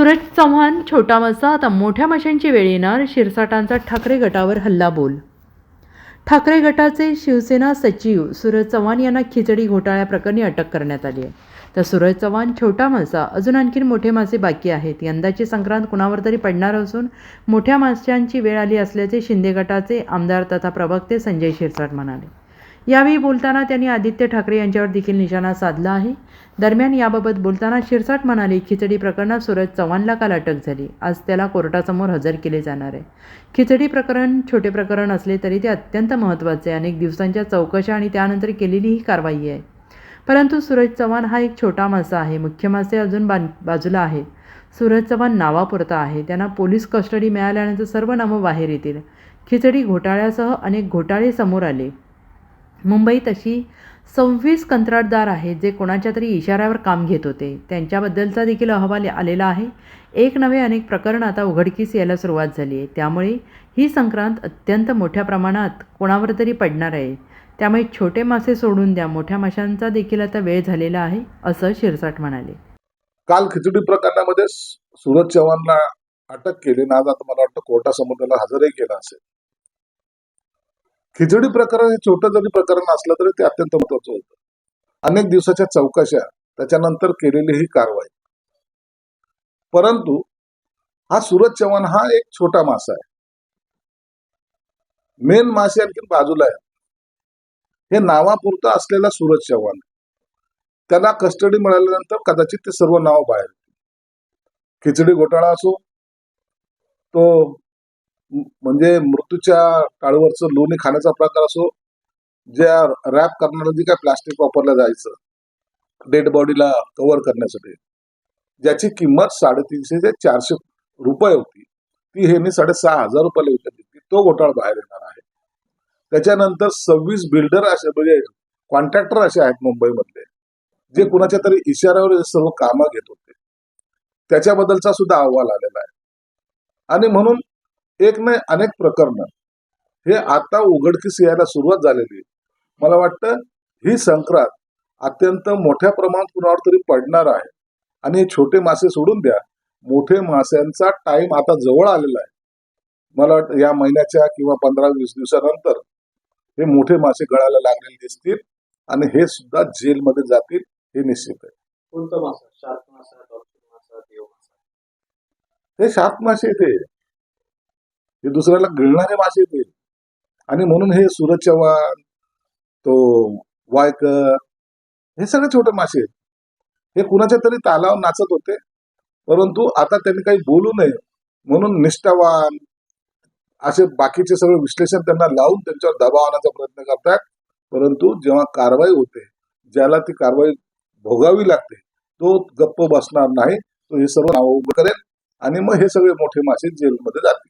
सुरज चव्हाण छोटा मसा आता मोठ्या माशांची वेळ येणार शिरसाटांचा ठाकरे गटावर हल्ला बोल. ठाकरे गटाचे शिवसेना सचिव सूरज चव्हाण यांना खिचडी घोटाळ्याप्रकरणी अटक करण्यात आली आहे. तर सूरज चव्हाण छोटा मासा अजून आणखीन मोठे मासे बाकी आहेत. यंदाची संक्रांत कुणावर तरी पडणार असून मोठ्या माशांची वेळ आली असल्याचे शिंदे गटाचे आमदार तथा प्रवक्ते संजय शिरसाट म्हणाले. यावेळी बोलताना त्यांनी आदित्य ठाकरे यांच्यावर देखील निशाणा साधला आहे. दरम्यान याबाबत बोलताना शिरसाट म्हणाले खिचडी प्रकरणात सूरज चव्हाणला काल अटक झाली. आज त्याला कोर्टासमोर हजर केले जाणार आहे. खिचडी प्रकरण छोटे प्रकरण असले तरी ते अत्यंत महत्त्वाचे आहे. अनेक दिवसांच्या चौकशा आणि त्यानंतर केलेली ही कारवाई आहे. परंतु सूरज चव्हाण हा एक छोटा मासा आहे. मुख्य मासे अजून बा बाजूला आहेत सूरज चव्हाण नावापुरता आहे. त्यांना पोलीस कस्टडी मिळाल्यानंतर सर्व नामं बाहेर येतील. खिचडी घोटाळ्यासह अनेक घोटाळे समोर आले. मुंबईत अशी सव्वीस कंत्राटदार आहेत जे कोणाच्या तरी इशाऱ्यावर काम घेत होते. त्यांच्याबद्दलचा देखील अहवाल आलेला आहे. एक नवे अनेक प्रकरण आता उघडकीस यायला सुरुवात झाली आहे. त्यामुळे ही संक्रांत अत्यंत मोठ्या प्रमाणात कोणावर तरी पडणार आहे. त्यामुळे छोटे मासे सोडून द्या. मोठ्या माशांचा देखील आता वेळ झालेला आहे असं शिरसाट म्हणाले. काल खिचडी प्रकरणामध्ये सूरज चव्हाणला अटक केली. ना आज आता मला वाटतं कोर्टासमोर त्याला हजरही केला असेल. खिचडी प्रकरण हे छोटं जरी प्रकरण असलं तरी ते अत्यंत महत्वाचं होतं. अनेक दिवसाच्या चौकशा त्याच्यानंतर केलेली ही कारवाई. परंतु हा सूरज चव्हाण हा एक छोटा मासा आहे. मेन मासे आणखी बाजूला आहे हे नावापुरतं असलेला सूरज चव्हाण त्याला कस्टडी मिळाल्यानंतर कदाचित ते सर्व नाव बाहेर खिचडी घोटाळा असो तो म्हणजे मृत्यूच्या टाळूवरचं लोणी खाण्याचा प्रकार असो ज्या रॅप करणारं जे काय प्लास्टिक वापरलं जायचं डेड बॉडीला कव्हर करण्यासाठी. ज्याची किंमत साडेतीनशे ते चारशे रुपये होती. ती हे मी साडेसहा हजार रुपयाला विकत घेतली तो घोटाळा बाहेर येणार आहे. त्याच्यानंतर सव्वीस बिल्डर असे म्हणजे कॉन्ट्रॅक्टर असे आहेत मुंबईमधले जे कुणाच्या तरी इशाऱ्यावर सर्व कामं घेत होते. त्याच्याबद्दलचा सुद्धा अहवाल आलेला आहे. आणि म्हणून एक नाही अनेक प्रकरणं. हे आता उघडकीस यायला सुरुवात झालेली आहे. मला वाटतं ही संक्रांत अत्यंत मोठ्या प्रमाणात कुणावर तरी पडणार आहे. आणि हे छोटे मासे सोडून द्या. मोठे माशांचा टाइम आता जवळ आलेला आहे. मला वाटतं या महिन्याच्या किंवा पंधरा वीस दिवसानंतर हे मोठे मासे गळायला लागलेले दिसतील आणि हे सुद्धा जेलमध्ये जातील हे निश्चित आहे. कोणता मासा? शार्क मासा हे शार्क मासे येते हे दुसऱ्याला गिळणारे मासे येतील आणि म्हणून हे सूरज चव्हाण तो वायकर हे सगळे छोटे मासे आहेत. हे कुणाच्या तरी तालावर नाचत होते. परंतु आता त्यांनी काही बोलू नये म्हणून निष्ठावान असे बाकीचे सगळे विश्लेषण त्यांना लावून त्यांच्यावर दबाव आणण्याचा प्रयत्न करतात. परंतु जेव्हा कारवाई होते ज्याला ती कारवाई भोगावी लागते तो गप्प बसणार नाही. तो हे सर्व नाव उभं करेल आणि मग हे सगळे मोठे मासे जेलमध्ये जातील.